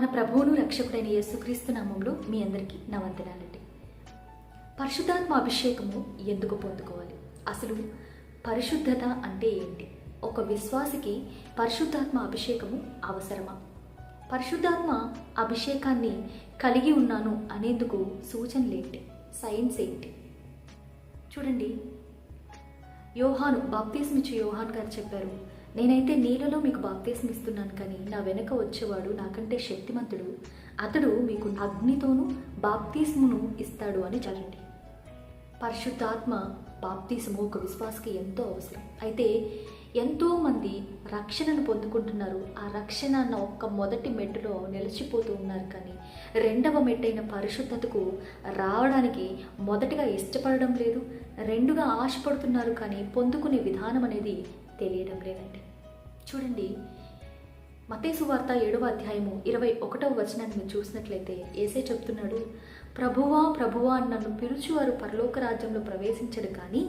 మన ప్రభువును రక్షకుడైన యేసుక్రీస్తు నామంలో మీ అందరికీ నా వందనాలండి. పరిశుద్ధాత్మ అభిషేకము ఎందుకు పొందుకోవాలి? అసలు పరిశుద్ధత అంటే ఏంటి? ఒక విశ్వాసికి పరిశుద్ధాత్మ అభిషేకము అవసరమా? పరిశుద్ధాత్మ అభిషేకాన్ని కలిగి ఉన్నాను అనేందుకు సూచనలేంటి సైన్స్ ఏంటి? చూడండి. యోహాను బాప్తీసం యోహాన్ గారు చెప్పారు. నేనైతే నీళ్ళలో మీకు బాప్తీసం ఇస్తున్నాను కానీ నా వెనక వచ్చేవాడు నాకంటే శక్తిమంతుడు. అతడు మీకు అగ్నితోనూ బాప్తీసమును ఇస్తాడు అని చదవండి పరిశుద్ధాత్మ బాప్తీసము ఒక విశ్వాసకి ఎంతో అవసరం. అయితే ఎంతోమంది రక్షణను పొందుకుంటున్నారు. ఆ రక్షణ అన్న ఒక్క మొదటి మెట్టులో నిలిచిపోతూ ఉన్నారు కానీ రెండవ మెట్టైన పరిశుద్ధతకు రావడానికి మొదటిగా ఇష్టపడడం లేదు. రెండుగా ఆశపడుతున్నారు కానీ పొందుకునే విధానం అనేది తెలియడం లేదండి. చూడండి మతేసు వార్త ఏడవ అధ్యాయము ఇరవై ఒకటవ వచనాన్ని మీరు చూసినట్లయితే ఏసే చెప్తున్నాడు ప్రభువా ప్రభువా అని నన్ను పిలుచువారు పరలోక రాజ్యంలో ప్రవేశించడు కానీ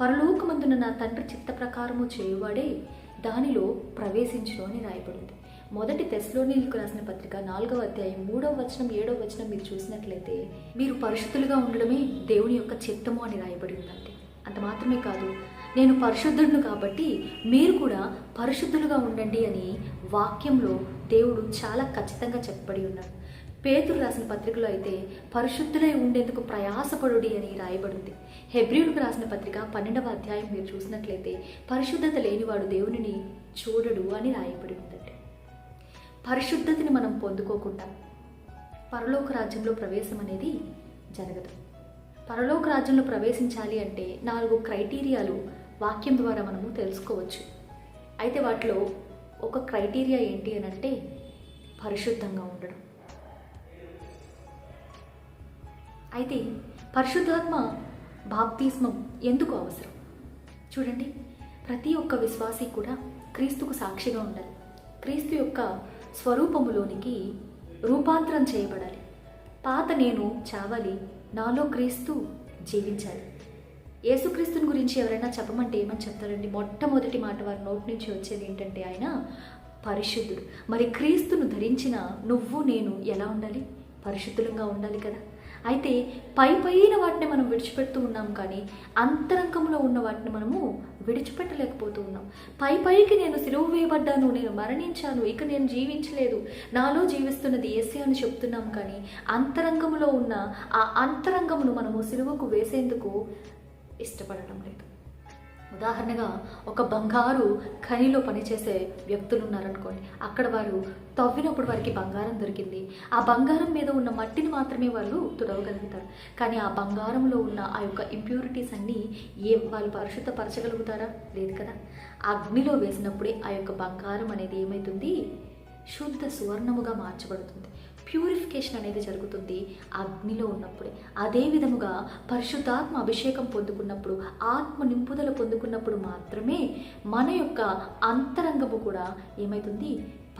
పరలోకమందున నా తండ్రి చిత్త ప్రకారము చేయువాడే దానిలో ప్రవేశించును అని రాయబడింది. మొదటి తెస్లోనీలకు రాసిన పత్రిక నాలుగవ అధ్యాయం మూడవ వచనం ఏడవ వచనం మీరు చూసినట్లయితే మీరు పరిశుద్ధులుగా ఉండడమే దేవుని యొక్క చిత్తము అని రాయబడి ఉందండి అంత మాత్రమే కాదు నేను పరిశుద్ధుడును కాబట్టి మీరు కూడా పరిశుద్ధులుగా ఉండండి అని వాక్యంలో దేవుడు చాలా ఖచ్చితంగా చెప్పబడి ఉన్నాడు పేతురు రాసిన పత్రికలో అయితే పరిశుద్ధులై ఉండేందుకు ప్రయాసపడుడి అని రాయబడింది. హెబ్రియులకు రాసిన పత్రిక పన్నెండవ అధ్యాయం మీరు చూసినట్లయితే పరిశుద్ధత లేనివాడు దేవునిని చూడడు అని రాయబడి ఉందండి పరిశుద్ధతని మనం పొందుకోకుండా పరలోక రాజ్యంలో ప్రవేశం అనేది జరగదు. పరలోక రాజ్యంలో ప్రవేశించాలి అంటే నాలుగు క్రైటీరియాలు వాక్యం ద్వారా మనము తెలుసుకోవచ్చు. అయితే వాటిలో ఒక క్రైటీరియా ఏంటి అని అంటే పరిశుద్ధంగా ఉండడం. అయితే పరిశుద్ధాత్మ బాప్తిస్మం ఎందుకు అవసరం? చూడండి ప్రతి ఒక్క విశ్వాసి కూడా క్రీస్తుకు సాక్షిగా ఉండాలి. క్రీస్తు యొక్క స్వరూపములోనికి రూపాంతరం చేయబడాలి. పాత నేను చావాలి నాలో క్రీస్తు జీవించాలి. యేసుక్రీస్తుని గురించి ఎవరైనా చెప్పమంటే ఏమని చెప్తారండి? మొట్టమొదటి మాట వారి నోటి నుంచి వచ్చేది ఏంటంటే ఆయన పరిశుద్ధుడు. మరి క్రీస్తును ధరించిన నువ్వు నేను ఎలా ఉండాలి? పరిశుద్ధులంగా ఉండాలి కదా? అయితే పై పైన వాటిని మనం విడిచిపెడుతూ ఉన్నాం కానీ అంతరంగంలో ఉన్న వాటిని మనము విడిచిపెట్టలేకపోతూ ఉన్నాం. పై పైకి నేను సిరువు వేయబడ్డాను నేను మరణించాను ఇక నేను జీవించలేదు నాలో జీవిస్తున్నది ఏసీ అని చెప్తున్నాం కానీ అంతరంగంలో ఉన్న ఆ అంతరంగమును మనము సిలువకు వేసేందుకు ఇష్టపడడం లేదు. ఉదాహరణగా ఒక బంగారు ఖనిలో పనిచేసే వ్యక్తులు ఉన్నారనుకోండి అక్కడ వారు తవ్వినప్పుడు వారికి బంగారం దొరికింది. ఆ బంగారం మీద ఉన్న మట్టిని మాత్రమే వాళ్ళు తుడవగలుగుతారు. కానీ ఆ బంగారంలో ఉన్న ఆ యొక్క ఇంప్యూరిటీస్ అన్నీ ఏ వాళ్ళు పరిశుద్ధపరచగలుగుతారా? లేదు కదా. అగ్నిలో వేసినప్పుడే ఆ యొక్క బంగారం అనేది ఏమవుతుంది శుద్ధ సువర్ణముగా మార్చబడుతుంది. ప్యూరిఫికేషన్ అనేది జరుగుతుంది అగ్నిలో ఉన్నప్పుడే. అదే విధముగా పరిశుద్ధాత్మ అభిషేకం పొందుకున్నప్పుడు ఆత్మ నింపుదల పొందుకున్నప్పుడు మాత్రమే మన యొక్క అంతరంగము కూడా ఏమవుతుంది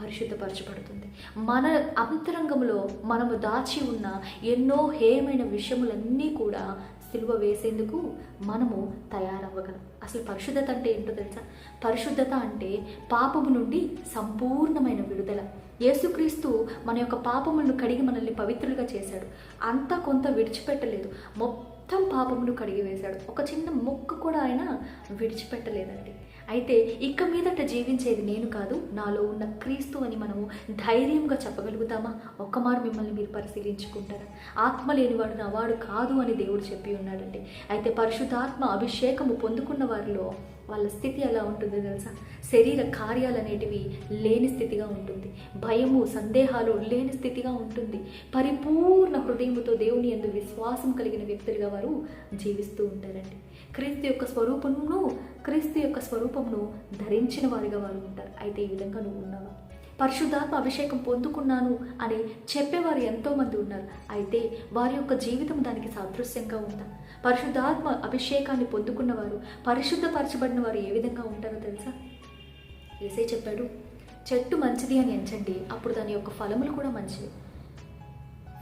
పరిశుద్ధపరచబడుతుంది. మన అంతరంగంలో మనము దాచి ఉన్న ఎన్నో హేయమైన విషయములన్నీ కూడా సిలువ వేసేందుకు మనము తయారవ్వగలం. అసలు పరిశుద్ధత అంటే ఏంటో తెలుసా? పరిశుద్ధత అంటే పాపము నుండి సంపూర్ణమైన విడుదల. యేసుక్రీస్తు మన యొక్క పాపములను కడిగి మనల్ని పవిత్రులుగా చేశాడు. అంతా కొంత విడిచిపెట్టలేదు. మొత్తం పాపమును కడిగి వేశాడు. ఒక చిన్న మొక్క కూడా ఆయన విడిచిపెట్టలేదండి. అయితే ఇక మీదట జీవించేది నేను కాదు నాలో ఉన్న క్రీస్తు అని మనము ధైర్యంగా చెప్పగలుగుతామా? ఒక్కమారు మిమ్మల్ని మీరు పరిశీలించుకుంటారా? ఆత్మ లేనివాడు నా వాడు కాదు అని దేవుడు చెప్పి ఉన్నాడండి. అయితే పరిశుద్ధాత్మ అభిషేకము పొందుకున్న వారిలో వాళ్ళ స్థితి ఎలా ఉంటుందో తెలుసా? శరీర కార్యాలు అనేటివి లేని స్థితిగా ఉంటుంది. భయము సందేహాలు లేని స్థితిగా ఉంటుంది. పరిపూర్ణ హృదయముతో దేవుని ఎందు విశ్వాసం కలిగిన వ్యక్తులుగా వారు జీవిస్తూ ఉంటారండి. క్రీస్తు యొక్క స్వరూపమును క్రీస్తు యొక్క స్వరూపమును ధరించిన వారిగా వారు ఉంటారు. అయితే ఈ విధంగా నువ్వు ఉన్నావా? పరిశుద్ధాత్మ అభిషేకం పొందుకున్నాను అని చెప్పేవారు ఎంతోమంది ఉన్నారు. అయితే వారి యొక్క జీవితం దానికి సాదృశ్యంగా ఉందా? పరిశుద్ధాత్మ అభిషేకాన్ని పొందుకున్నవారు పరిశుద్ధపరచబడిన వారు ఏ విధంగా ఉంటారో తెలుసా? ఏసే చెప్పాడు చెట్టు మంచిది అని ఎంచండి అప్పుడు దాని యొక్క ఫలములు కూడా మంచివి.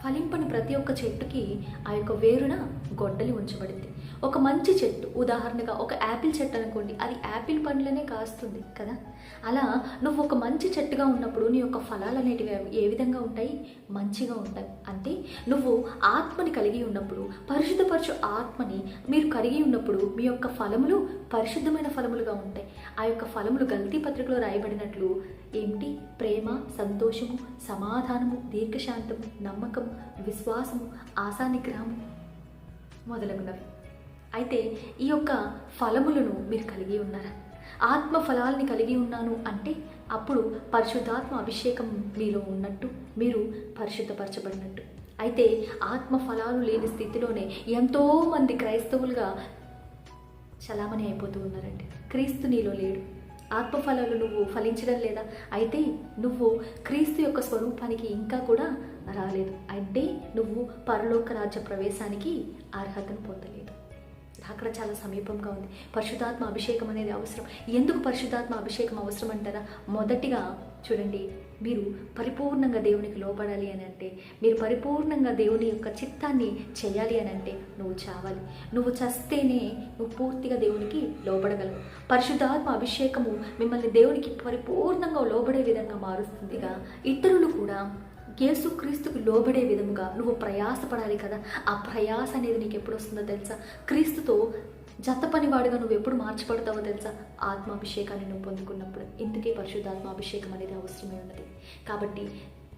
ఫలింపని ప్రతి ఒక్క చెట్టుకి ఆ యొక్క వేరున గొడ్డలి ఉంచబడింది. ఒక మంచి చెట్టు ఉదాహరణగా ఒక యాపిల్ చెట్టు అనుకోండి అది యాపిల్ పండ్లనే కాస్తుంది కదా? అలా నువ్వు ఒక మంచి చెట్టుగా ఉన్నప్పుడు నీ యొక్క ఫలాలు అనేటివి ఏ విధంగా ఉంటాయి? మంచిగా ఉంటాయి. అంటే నువ్వు ఆత్మని కలిగి ఉన్నప్పుడు పరిశుద్ధపరచు ఆత్మని మీరు కలిగి ఉన్నప్పుడు మీ యొక్క ఫలములు పరిశుద్ధమైన ఫలములుగా ఉంటాయి. ఆ యొక్క ఫలములు గల్తీ పత్రికలో రాయబడినట్లు ఏమిటి? ప్రేమ సంతోషము సమాధానము దీర్ఘశాంతము నమ్మకం విశ్వాసము ఆశానిగ్రహము మొదలగునవి. అయితే ఈ యొక్క ఫలములను మీరు కలిగి ఉన్నారా? ఆత్మ ఫలాల్ని కలిగి ఉన్నాను అంటే అప్పుడు పరిశుద్ధాత్మ అభిషేకం మీలో ఉన్నట్టు మీరు పరిశుద్ధపరచబడినట్టు. అయితే ఆత్మ ఫలాలు లేని స్థితిలోనే ఎంతోమంది క్రైస్తవులుగా చలామణి అయిపోతూ ఉన్నారండి. క్రీస్తు నీలో లేడు. ఆత్మఫలాలు నువ్వు ఫలించడం లేదా? అయితే నువ్వు క్రీస్తు యొక్క స్వరూపానికి ఇంకా కూడా రాలేదు. అంటే నువ్వు పరలోక రాజ్య ప్రవేశానికి అర్హతను పొందలేదు. అక్కడ చాలా సమీపంగా ఉంది. పరిశుధాత్మ అభిషేకం అనేది అవసరం. ఎందుకు పరిశుధాత్మ అభిషేకం అవసరం అంటారా? మొదటిగా చూడండి. మీరు పరిపూర్ణంగా దేవునికి లోపడాలి అని అంటే మీరు పరిపూర్ణంగా దేవుని యొక్క చిత్తాన్ని చేయాలి అని అంటే నువ్వు చావాలి. నువ్వు చస్తేనే నువ్వు పూర్తిగా దేవునికి లోపడగలవు పరిశుద్ధాత్మ అభిషేకము మిమ్మల్ని దేవునికి పరిపూర్ణంగా లోబడే విధంగా మారుస్తుందిగా. ఇతరులు కూడా యేసుక్రీస్తుకు లోబడే విధముగా నువ్వు ప్రయాసపడాలి కదా? ఆ ప్రయాస అనేది నీకు ఎప్పుడు వస్తుందో తెలుసా? క్రీస్తుతో జత పనివాడుగా నువ్వు ఎప్పుడు మార్చబడతావో తెలుసా? ఆత్మాభిషేకాన్ని నువ్వు పొందుకున్నప్పుడు. ఇందుకే పరిశుద్ధాత్మాభిషేకం అనేది అవసరమే ఉన్నది. కాబట్టి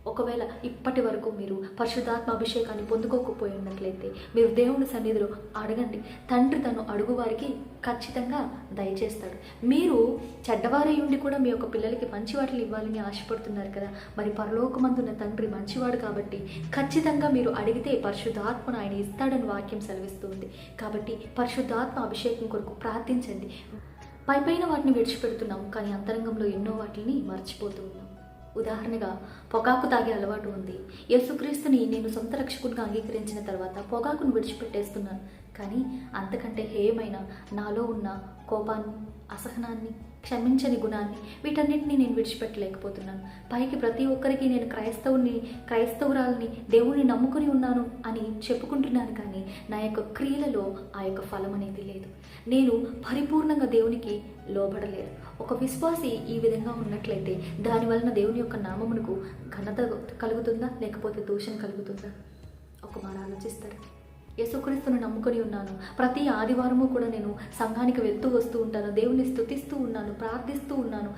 ఒకవేళ ఇప్పటి వరకు మీరు పరిశుద్ధాత్మ అభిషేకాన్ని పొందుకోకపోయి ఉన్నట్లయితే మీరు దేవుని సన్నిధిలో అడగండి. తండ్రి తను అడుగు వారికి ఖచ్చితంగా దయచేస్తాడు. మీరు చెడ్డవారై ఉండి కూడా మీ యొక్క పిల్లలకి మంచి వాటిని ఇవ్వాలని ఆశపడుతున్నారు కదా. మరి పరలోకమందున్న తండ్రి మంచివాడు కాబట్టి ఖచ్చితంగా మీరు అడిగితే పరిశుద్ధాత్మను ఆయన ఇస్తాడని వాక్యం సెలవిస్తుంది. కాబట్టి పరిశుద్ధాత్మ అభిషేకం కొరకు ప్రార్థించండి. పైపైన వాటిని విడిచిపెడుతున్నాం కానీ అంతరంగంలో ఎన్నో వాటిని మర్చిపోతూ ఉన్నాం ఉదాహరణగా పొగాకు తాగే అలవాటు ఉంది. యేసుక్రీస్తుని నేను సొంత రక్షకుడిగా అంగీకరించిన తర్వాత పొగాకును విడిచిపెట్టేస్తున్నాను. కానీ అంతకంటే హేయమైన నాలో ఉన్న కోపాన్ని అసహనాన్ని క్షమించని గుణాన్ని వీటన్నిటిని నేను విడిచిపెట్టలేకపోతున్నాను. పైకి ప్రతి ఒక్కరికి నేను క్రైస్తవుని క్రైస్తవురాలని దేవుణ్ణి నమ్ముకుని ఉన్నాను అని చెప్పుకుంటున్నాను కానీ నా యొక్క క్రియలలో ఆ యొక్క ఫలం అనేది లేదు. నేను పరిపూర్ణంగా దేవునికి లోబడలేదు. ఒక విశ్వాసి ఈ విధంగా ఉన్నట్లయితే దాని వలన దేవుని యొక్క నామమునకు ఘనత కలుగుతుందా? లేకపోతే దోషం కలుగుతుందా? ఒక మాట ఆలోచిస్తారు. యేసుక్రీస్తును నమ్ముకొని ఉన్నాను. ప్రతి ఆదివారము కూడా నేను సంఘానికి వెళ్తూ వస్తూ ఉంటాను. దేవుని స్థుతిస్తూ ఉన్నాను ప్రార్థిస్తూ ఉన్నాను.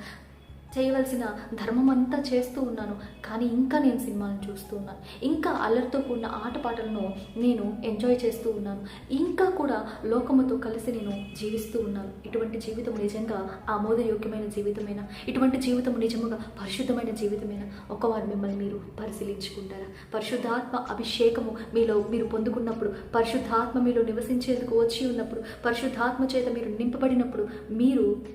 చేయవలసిన ధర్మం అంతా చేస్తూ ఉన్నాను. కానీ ఇంకా నేను సినిమాలను చూస్తూ ఉన్నాను. ఇంకా అల్లరితో కూడిన ఆటపాటలను నేను ఎంజాయ్ చేస్తూ ఉన్నాను. ఇంకా కూడా లోకముతో కలిసి నేను జీవిస్తూ ఉన్నాను. ఇటువంటి జీవితం నిజంగా ఆమోదయోగ్యమైన జీవితమైనా? ఇటువంటి జీవితం నిజముగా పరిశుద్ధమైన జీవితమేనా? ఒకవారు మిమ్మల్ని మీరు పరిశీలించుకుంటారా? పరిశుద్ధాత్మ అభిషేకము మీలో మీరు పొందుకున్నప్పుడు పరిశుద్ధాత్మ మీలో నివసించేందుకు వచ్చి ఉన్నప్పుడు పరిశుద్ధాత్మ చేత మీరు నింపబడినప్పుడు మీరు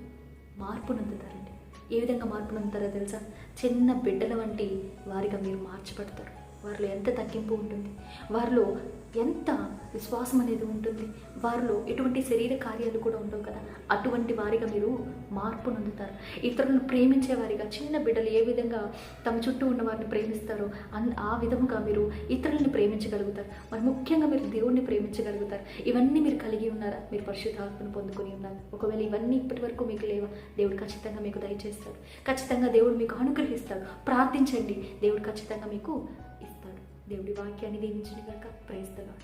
మార్పునందుతారు. ఏ విధంగా మార్పునందుతారో తెలుసా? చిన్న బిడ్డల వంటి వారిగా మీరు మార్చబడతారు. వారిలో ఎంత తగ్గింపు ఉంటుంది? వారిలో ఎంత విశ్వాసం అనేది ఉంటుంది? వారిలో ఎటువంటి శరీర కార్యాలు కూడా ఉండవు కదా? అటువంటి వారిగా మీరు మార్పు నొందుతారు. ఇతరులను ప్రేమించే వారిగా చిన్న బిడ్డలు ఏ విధంగా తమ చుట్టూ ఉన్న వారిని ప్రేమిస్తారో అన్ ఆ విధముగా మీరు ఇతరులని ప్రేమించగలుగుతారు. మరి ముఖ్యంగా మీరు దేవుణ్ణి ప్రేమించగలుగుతారు. ఇవన్నీ మీరు కలిగి ఉన్నారా? మీరు పరిశుద్ధాత్మను పొందుకొని ఉన్నారు ఒకవేళ ఇవన్నీ ఇప్పటి వరకు మీకు లేవా? దేవుడు ఖచ్చితంగా మీకు దయచేస్తాడు. ఖచ్చితంగా దేవుడు మీకు అనుగ్రహిస్తాడు. ప్రార్థించండి. దేవుడు ఖచ్చితంగా మీకు దేవుడి వాక్యాన్ని దీవించిన గాక ప్రైస్తగా